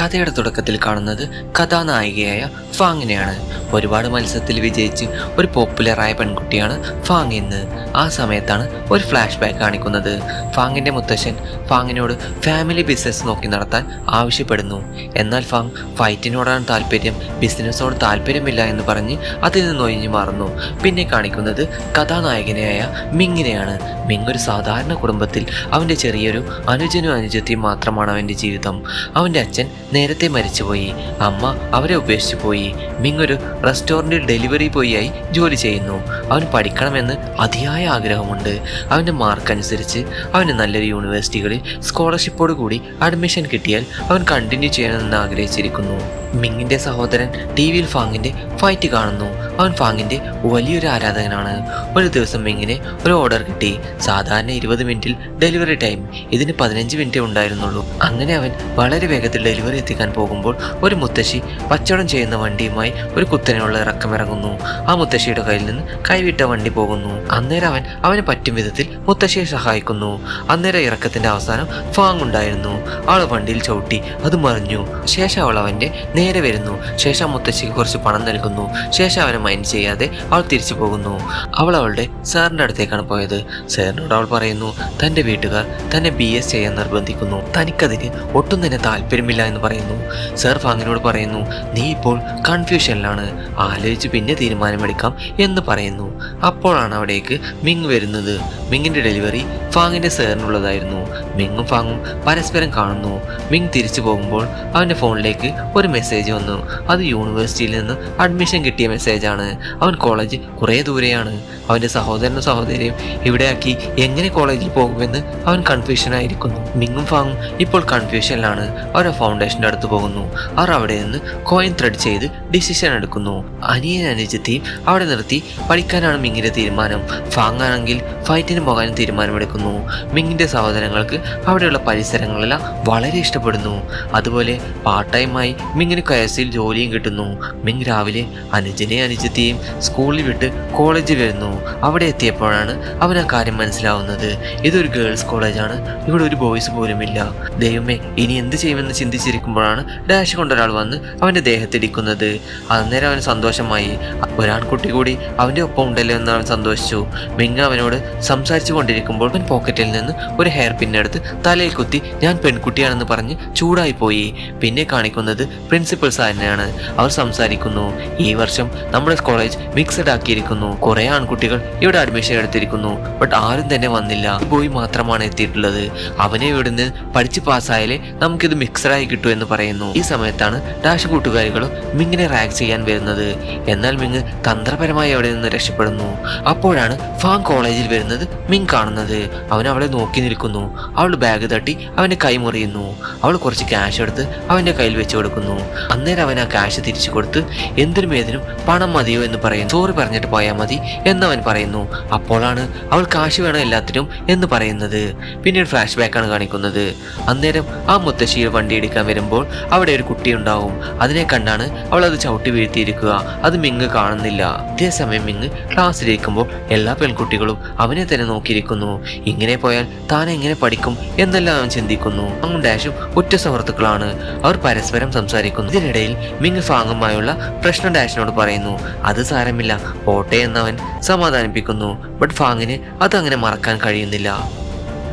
കഥയുടെ തുടക്കത്തിൽ കാണുന്നത് കഥാനായികയായ ഫാങ്ങിനെയാണ്. ഒരുപാട് മത്സരത്തിൽ വിജയിച്ച് ഒരു പോപ്പുലറായ പെൺകുട്ടിയാണ് ഫാങ് എന്ന് ആ സമയത്താണ് ഒരു ഫ്ലാഷ് ബാക്ക് കാണിക്കുന്നത്. ഫാങ്ങിന്റെ മുത്തശ്ശൻ ഫാങ്ങിനോട് ഫാമിലി ബിസിനസ് നോക്കി നടത്താൻ ആവശ്യപ്പെടുന്നു. എന്നാൽ ഫാങ് ഫൈറ്റിനോടാണ് താല്പര്യം ബിസിനസ്സോട് താല്പര്യമില്ല എന്ന് പറഞ്ഞ് അതിൽ നിന്ന് ഒഴിഞ്ഞു മാറുന്നു. പിന്നെ കാണിക്കുന്നത് കഥാനായകനായ മിങ്ങിനെയാണ്. മിങ് ഒരു സാധാരണ കുടുംബത്തിൽ അവന്റെ ചെറിയൊരു അനുജനും അനുജത്തിയും മാത്രമാണ് അവന്റെ ജീവിതം. അവന്റെ അച്ഛൻ നേരത്തെ മരിച്ചുപോയി. അമ്മ അവരെ ഉപേക്ഷിച്ചു പോയി. മിങ് ഒരു റെസ്റ്റോറന്റിൽ ഡെലിവറി ബോയിയായി ജോലി ചെയ്യുന്നു. അവൻ പഠിക്കണമെന്ന് അതിയായ ആഗ്രഹമുണ്ട്. അവന്റെ മാർക്ക് അനുസരിച്ച് അവന് നല്ലൊരു യൂണിവേഴ്സിറ്റികളിൽ സ്കോളർഷിപ്പോട് കൂടി അഡ്മിഷൻ കിട്ടിയാൽ അവൻ കണ്ടിന്യൂ ചെയ്യണമെന്ന് ആഗ്രഹിച്ചിരിക്കുന്നു. മിങ്ങിന്റെ സഹോദരൻ ടി വിയിൽ ഫാങ്ങിന്റെ ഫൈറ്റ് കാണുന്നു. അവൻ ഫാങ്ങിന്റെ വലിയൊരു ആരാധകനാണ്. ഒരു ദിവസം ഇങ്ങനെ ഒരു ഓർഡർ കിട്ടി. സാധാരണ ഇരുപത് മിനിറ്റിൽ ഡെലിവറി ടൈം ഇതിന് പതിനഞ്ച് മിനിറ്റേ ഉണ്ടായിരുന്നുള്ളൂ. അങ്ങനെ അവൻ വളരെ വേഗത്തിൽ ഡെലിവറി എത്തിക്കാൻ പോകുമ്പോൾ ഒരു മുത്തശ്ശി കച്ചവടം ചെയ്യുന്ന വണ്ടിയുമായി ഒരു കുത്തനെയുള്ള ഇറക്കമിറങ്ങുന്നു ആ മുത്തശ്ശിയുടെ കയ്യിൽ നിന്ന് കൈവിട്ട വണ്ടി പോകുന്നു. അന്നേരം അവൻ അവന് പറ്റും വിധത്തിൽ മുത്തശ്ശിയെ സഹായിക്കുന്നു. അന്നേരം ഇറക്കത്തിന്റെ അവസാനം ഫാങ് ഉണ്ടായിരുന്നു. അവൾ വണ്ടിയിൽ ചവിട്ടി അത് മറിഞ്ഞു. ശേഷം അവൾ അവന്റെ നേരെ വരുന്നു. ശേഷം മുത്തശ്ശിക്ക് കുറച്ച് പണം നൽകുന്നു. ശേഷം അവനെ മൈൻഡ് ചെയ്യാതെ അവൾ തിരിച്ചു പോകുന്നു. അവൾ അവളുടെ സാറിന്റെ അടുത്തേക്കാണ് പോയത്. സാറിനോട് അവൾ പറയുന്നു തന്റെ വീട്ടുകാർ തന്നെ ബി എസ് ചെയ്യാൻ നിർബന്ധിക്കുന്നു. തനിക്കതിന് ഒട്ടും തന്നെ താല്പര്യമില്ല എന്ന് പറയുന്നു. സാർ ഫാങ്ങിനോട് പറയുന്നു നീ ഇപ്പോൾ കൺഫ്യൂഷനിലാണ്. ആലോചിച്ച് പിന്നെ തീരുമാനമെടുക്കാം എന്ന് പറയുന്നു. അപ്പോഴാണ് അവിടേക്ക് മിങ് വരുന്നത്. മിങ്ങിന്റെ ഡെലിവറി ഫാങ്ങിന്റെ സാറിനുള്ളതായിരുന്നു. മിങ്ങും ഫാങ്ങും പരസ്പരം കാണുന്നു. മിങ് തിരിച്ചു പോകുമ്പോൾ അവന്റെ ഫോണിലേക്ക് ഒരു മെസ്സേജ് വന്നു. അത് യൂണിവേഴ്സിറ്റിയിൽ നിന്ന് അഡ്മിഷൻ കിട്ടിയ മെസ്സേജാണ്. അവൻ കോളേജ് കുറേ ദൂരെയാണ്. അവന്റെ സഹോദരനും സഹോദരിയും ഇവിടെയാക്കി എങ്ങനെ കോളേജിൽ പോകുമെന്ന് അവൻ കൺഫ്യൂഷനായിരിക്കുന്നു മിങ്ങും ഫാങ്ങും ഇപ്പോൾ കൺഫ്യൂഷനിലാണ് അവർ ഫൗണ്ടേഷന്റെ അടുത്ത് പോകുന്നു. അവർ അവിടെ നിന്ന് കോയിൻ ത്രെഡ് ചെയ്ത് ഡിസിഷൻ എടുക്കുന്നു. അനിയൻ അനുജത്തെയും അവിടെ നിർത്തി പഠിക്കാനാണ് മിങ്ങിന്റെ തീരുമാനം. ഫാങ് ആണെങ്കിൽ ഫൈറ്റിന് പോകാനും തീരുമാനമെടുക്കുന്നു. മിങ്ങിന്റെ സഹോദരങ്ങൾക്ക് അവിടെയുള്ള പരിസരങ്ങളെല്ലാം വളരെ ഇഷ്ടപ്പെടുന്നു. അതുപോലെ പാർട്ട് ടൈമായി മിങ്ങിന് കയസിൽ ജോലിയും കിട്ടുന്നു. മിങ് രാവിലെ അനുജനെ അനുജത്തെയും സ്കൂളിൽ വിട്ട് കോളേജിൽ വരുന്നു. അവിടെ എത്തിയപ്പോഴാണ് അവൻ ആ കാര്യം മനസ്സിലാവുന്നത്. ഇതൊരു ഗേൾസ് കോളേജാണ് ഇവിടെ ഒരു ബോയ്സ് പോലും ഇല്ല. ദൈവമേ ഇനി എന്ത് ചെയ്യുമെന്ന് ചിന്തിച്ചിരിക്കുമ്പോഴാണ് ഡാഷ് കൊണ്ടൊരാൾ വന്ന് അവന്റെ ദേഹത്തിടിക്കുന്നത് അന്നേരം അവന് സന്തോഷമായി. ഒരാൺകുട്ടി കൂടി അവന്റെ ഒപ്പം ഉണ്ടല്ലോ എന്ന് അവൻ സന്തോഷിച്ചു. മിങ് അവനോട് സംസാരിച്ചു കൊണ്ടിരിക്കുമ്പോൾ അവൻ പോക്കറ്റിൽ നിന്ന് ഒരു ഹെയർ പിന്നെടുത്ത് തലയിൽ കുത്തി ഞാൻ പെൺകുട്ടിയാണെന്ന് പറഞ്ഞ് ചൂടായി പോയി. പിന്നെ കാണിക്കുന്നത് പ്രിൻസിപ്പൽ സാറിനെയാണ് അവർ സംസാരിക്കുന്നു. ഈ വർഷം നമ്മുടെ കോളേജ് മിക്സഡ് ആക്കിയിരിക്കുന്നു. കുറെ ആൺകുട്ടികൾ ഇവിടെ അഡ്മിഷൻ എടുത്തിരിക്കുന്നു. ബട്ട് ആരും തന്നെ വന്നില്ല. ബോയ് മാത്രമാണ് എത്തിയിട്ടുള്ളത്. അവനെ ഇവിടുന്ന് പഠിച്ച് പാസ്സായാലേ നമുക്കിത് മിക്സഡായി കിട്ടൂ എന്ന് പറയുന്നു. ഈ സമയത്താണ് ഡാഷ് കൂട്ടുകാരികളും മിങ്ങിനെ റാഗ് ചെയ്യാൻ വരുന്നത്. എന്നാൽ മിങ് തന്ത്രപരമായി അവിടെ നിന്ന് രക്ഷപ്പെടുന്നു. അപ്പോഴാണ് ഫാങ് കോളേജിൽ വരുന്നത് മിങ് കാണുന്നത്. അവൻ അവളെ നോക്കി നിൽക്കുന്നു. അവൾ ബാഗ് തട്ടി കൈ മുറിയുന്നു അവൾ കുറച്ച് ക്യാഷ് എടുത്ത് അവന്റെ കയ്യിൽ വെച്ച് കൊടുക്കുന്നു. അന്നേരം അവൻ ആ ക്യാഷ് തിരിച്ചു കൊടുത്ത് എന്തിനും ഏതിനും പണം മതിയോ എന്ന് പറയുന്നു. സോറി പറഞ്ഞിട്ട് പോയാൽ മതി എന്നവൻ പറയുന്നു. അപ്പോഴാണ് അവൾ കാശ് വേണം എല്ലാത്തിനും എന്ന് പറയുന്നത്. പിന്നീട് ഫ്ലാഷ് ആണ് കാണിക്കുന്നത്. അന്നേരം ആ മുത്തശ്ശിയിൽ വണ്ടി എടുക്കാൻ വരുമ്പോൾ അവിടെ ഒരു കുട്ടി ഉണ്ടാവും. അതിനെ കണ്ടാണ് അവൾ അത് ചവിട്ടി വീഴ്ത്തിയിരിക്കുക. അത് മിങ് കാണുന്നില്ല. അതേസമയം മിങ്ങ് ക്ലാസ്സിലിരിക്കുമ്പോൾ എല്ലാ പെൺകുട്ടികളും അവനെ തന്നെ നോക്കിയിരിക്കുന്നു. ഇങ്ങനെ പോയാൽ താൻ എങ്ങനെ പഠിക്കും എന്നെല്ലാം അവൻ ചിന്തിക്കുന്നു. അങ്ങും ഡാഷും ഒറ്റ സുഹൃത്തുക്കളാണ്. അവർ പരസ്പരം സംസാരിക്കുന്നു. ഇതിനിടയിൽ മിങ് ഫാങ്ങുമായുള്ള പ്രശ്നം ഡാഷിനോട് പറയുന്നു. അത് സാരമില്ല. പോട്ടെ എന്നവൻ സമാധാനിപ്പിക്കുന്നു. ബട്ട് ഫാങ്ങിന് അതങ്ങനെ മറക്കാൻ കഴിയുന്നില്ല.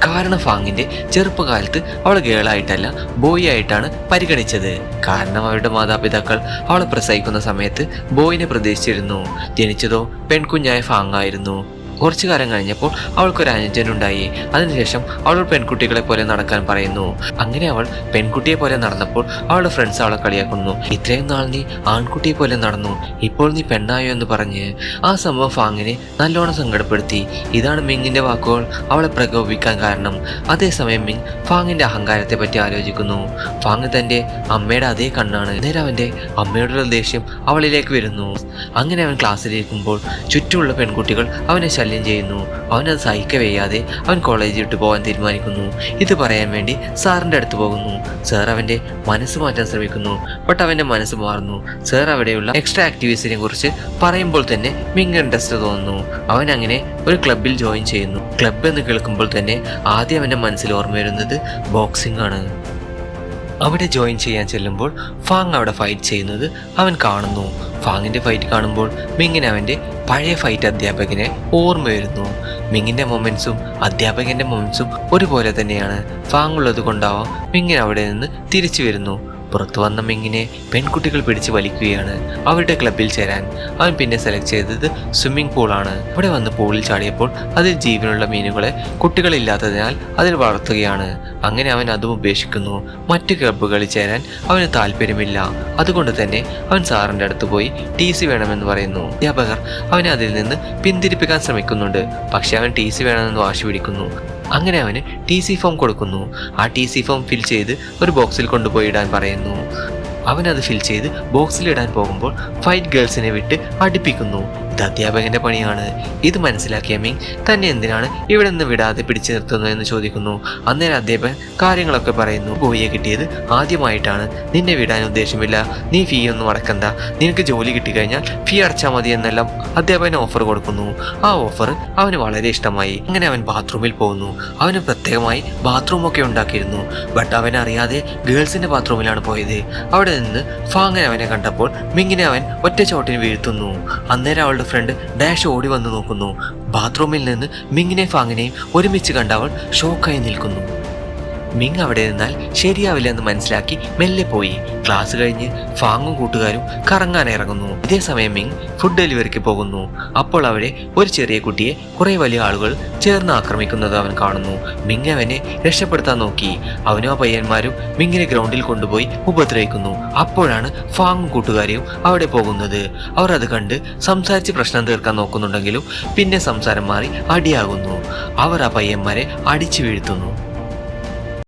കാരണം ഫാങ്ങിന്റെ ചെറുപ്പകാലത്ത് അവൾ ഗേളായിട്ടല്ല ബോയ് ആയിട്ടാണ് പരിഗണിച്ചത്. കാരണം അവരുടെ മാതാപിതാക്കൾ അവളെ പ്രസവിക്കുന്ന സമയത്ത് ബോയിനെ പ്രതീക്ഷിച്ചിരുന്നു. ജനിച്ചതോ പെൺകുഞ്ഞായ ഫാങ്ങായിരുന്നു. കുറച്ചു കാലം കഴിഞ്ഞപ്പോൾ അവൾക്കൊരു അനുജനുണ്ടായി അതിനുശേഷം അവൾ പെൺകുട്ടികളെ പോലെ നടക്കാൻ പറയുന്നു. അങ്ങനെ അവൾ പെൺകുട്ടിയെ പോലെ നടന്നപ്പോൾ അവളുടെ ഫ്രണ്ട്സ് അവളെ കളിയാക്കുന്നു. ഇത്രയും നാൾ നീ ആൺകുട്ടിയെ പോലെ നടന്നു. ഇപ്പോൾ നീ പെണ്ണായോ എന്ന് പറഞ്ഞ് ആ സംഭവം ഫാങ്ങിനെ നല്ലോണം സങ്കടപ്പെടുത്തി. ഇതാണ് മിങ്ങിന്റെ വാക്കുകൾ അവളെ പ്രകോപിക്കാൻ കാരണം. അതേസമയം മിങ് ഫാങ്ങിന്റെ അഹങ്കാരത്തെ പറ്റി ആലോചിക്കുന്നു. ഫാങ് തന്റെ അമ്മയുടെ അതേ കണ്ണാണ്. നേരെ അവന്റെ അമ്മയോടുള്ള ദേഷ്യം അവളിലേക്ക് വരുന്നു. അങ്ങനെ അവൻ ക്ലാസ്സിലിരിക്കുമ്പോൾ ചുറ്റുമുള്ള പെൺകുട്ടികൾ അവനെ ശല്യം ചെയ്യുന്നു. അവനത് സഹിക്കവയ്യാതെ അവൻ കോളേജിൽ വിട്ടു പോകാൻ തീരുമാനിക്കുന്നു. ഇത് പറയാൻ വേണ്ടി സാറിന്റെ അടുത്ത് പോകുന്നു. സാർ അവന്റെ മനസ്സ് മാറ്റാൻ ശ്രമിക്കുന്നു. ബട്ട് അവന്റെ മനസ്സ് മാറുന്നു. സാർ അവിടെയുള്ള എക്സ്ട്രാ ആക്ടിവിറ്റീസിനെ കുറിച്ച് പറയുമ്പോൾ തന്നെ മിങ് ഇൻട്രസ്റ്റ് തോന്നുന്നു. അവൻ അങ്ങനെ ഒരു ക്ലബിൽ ജോയിൻ ചെയ്യുന്നു. ക്ലബ് എന്ന് കേൾക്കുമ്പോൾ തന്നെ ആദ്യം അവന്റെ മനസ്സിൽ ഓർമ്മ വരുന്നത് ബോക്സിംഗ് ആണ്. അവിടെ ജോയിൻ ചെയ്യാൻ ചെല്ലുമ്പോൾ ഫാങ് അവിടെ ഫൈറ്റ് ചെയ്യുന്നത് അവൻ കാണുന്നു. ഫാങ്ങിന്റെ ഫൈറ്റ് കാണുമ്പോൾ മിങ്ങിന് അവന്റെ പഴയ ഫൈറ്റ് അധ്യാപകനെ ഓർമ്മ വരുന്നു മിങ്ങിന്റെ മൊമെൻസും അധ്യാപകന്റെ മൊമെൻസും ഒരുപോലെ തന്നെയാണ്. ഫാങ് ഉള്ളത് കൊണ്ടാവാം മിങ്ങിന് അവിടെ നിന്ന് തിരിച്ചു വരുന്നു. പുറത്തു വന്ന മിങ്ങിനെ പെൺകുട്ടികൾ പിടിച്ച് വലിക്കുകയാണ്. അവരുടെ ക്ലബിൽ ചേരാൻ അവൻ പിന്നെ സെലക്ട് ചെയ്തത് സ്വിമ്മിംഗ് പൂളാണ് അവിടെ വന്ന് പൂളിൽ ചാടിയപ്പോൾ അതിൽ ജീവനുള്ള മീനുകളെ കുട്ടികളില്ലാത്തതിനാൽ അതിൽ വളർത്തുകയാണ്. അങ്ങനെ അവൻ അതും ഉപേക്ഷിക്കുന്നു. മറ്റു ക്ലബ്ബുകളിൽ ചേരാൻ അവന് താല്പര്യമില്ല. അതുകൊണ്ട് തന്നെ അവൻ സാറിന്റെ അടുത്ത് പോയി ടി സി വേണമെന്ന് പറയുന്നു. അധ്യാപകർ അവനെ അതിൽ നിന്ന് പിന്തിരിപ്പിക്കാൻ ശ്രമിക്കുന്നുണ്ട്. പക്ഷെ അവൻ ടി സി വേണമെന്ന് വാശി പിടിക്കുന്നു. അങ്ങനെ അവന് ടി സി ഫോം കൊടുക്കുന്നു. ആ ടി സി ഫോം ഫിൽ ചെയ്ത് ഒരു ബോക്സിൽ കൊണ്ടുപോയി ഇടാൻ പറയുന്നു. അവനത് ഫിൽ ചെയ്ത് ബോക്സിൽ ഇടാൻ പോകുമ്പോൾ ഫൈറ്റ് ഗേൾസിനെ വിട്ട് അടുപ്പിക്കുന്നു. ഇത് അധ്യാപകന്റെ പണിയാണ്. ഇത് മനസ്സിലാക്കിയ മിങ് തന്നെ എന്തിനാണ് ഇവിടെ നിന്ന് വിടാതെ പിടിച്ചു നിർത്തുന്നു എന്ന് ചോദിക്കുന്നു. അന്നേരം അധ്യാപകൻ കാര്യങ്ങളൊക്കെ പറയുന്നു. ബോയിയെ കിട്ടിയത് ആദ്യമായിട്ടാണ്. നിന്നെ വിടാൻ ഉദ്ദേശമില്ല. നീ ഫീ ഒന്നും അടക്കണ്ട. നിനക്ക് ജോലി കിട്ടിക്കഴിഞ്ഞാൽ ഫീ അടച്ചാൽ മതി എന്നെല്ലാം അധ്യാപകൻ ഓഫർ കൊടുക്കുന്നു. ആ ഓഫർ അവന് വളരെ ഇഷ്ടമായി. അങ്ങനെ അവൻ ബാത്റൂമിൽ പോകുന്നു. അവന് പ്രത്യേകമായി ബാത്റൂം ഒക്കെ ഉണ്ടാക്കിയിരുന്നു. ബട്ട് അവൻ അറിയാതെ ഗേൾസിന്റെ ബാത്റൂമിലാണ് പോയത്. അവിടെ നിന്ന് ഫാങ്ങൻ അവനെ കണ്ടപ്പോൾ മിങ്ങിനെ അവൻ ഒറ്റ ചോട്ടിന് വീഴ്ത്തുന്നു. അന്നേരം അവളുടെ ഫ്രണ്ട് ഡാഷ് ഓടി വന്നു നോക്കുന്നു. ബാത്റൂമിൽ നിന്ന് മിങ്ങിനെ ഫാങ്ങിനെയും ഒരുമിച്ച് കണ്ട അവൾ ഷോക്കായി നിൽക്കുന്നു. മിങ് അവിടെ നിന്നാൽ ശരിയാവില്ല എന്ന് മനസ്സിലാക്കി മെല്ലെ പോയി. ക്ലാസ് കഴിഞ്ഞ് ഫാങ്ങും കൂട്ടുകാരും കറങ്ങാൻ ഇറങ്ങുന്നു. ഇതേ സമയം മിങ് ഫുഡ് ഡെലിവറിക്ക് പോകുന്നു. അപ്പോൾ അവിടെ ഒരു ചെറിയ കുട്ടിയെ കുറെ വലിയ ആളുകൾ ചേർന്ന് ആക്രമിക്കുന്നത് അവൻ കാണുന്നു. മിങ് അവനെ രക്ഷപ്പെടുത്താൻ നോക്കി. അവനും ആ പയ്യന്മാരും മിങ്ങിനെ ഗ്രൗണ്ടിൽ കൊണ്ടുപോയി ഉപദ്രവിക്കുന്നു. അപ്പോഴാണ് ഫാങ്ങും കൂട്ടുകാരെയും അവിടെ പോകുന്നത്. അവർ അത് കണ്ട് സംസാരിച്ച് പ്രശ്നം തീർക്കാൻ നോക്കുന്നുണ്ടെങ്കിലും പിന്നെ സംസാരം മാറി അടിയാകുന്നു. അവർ ആ പയ്യന്മാരെ അടിച്ചു വീഴ്ത്തുന്നു.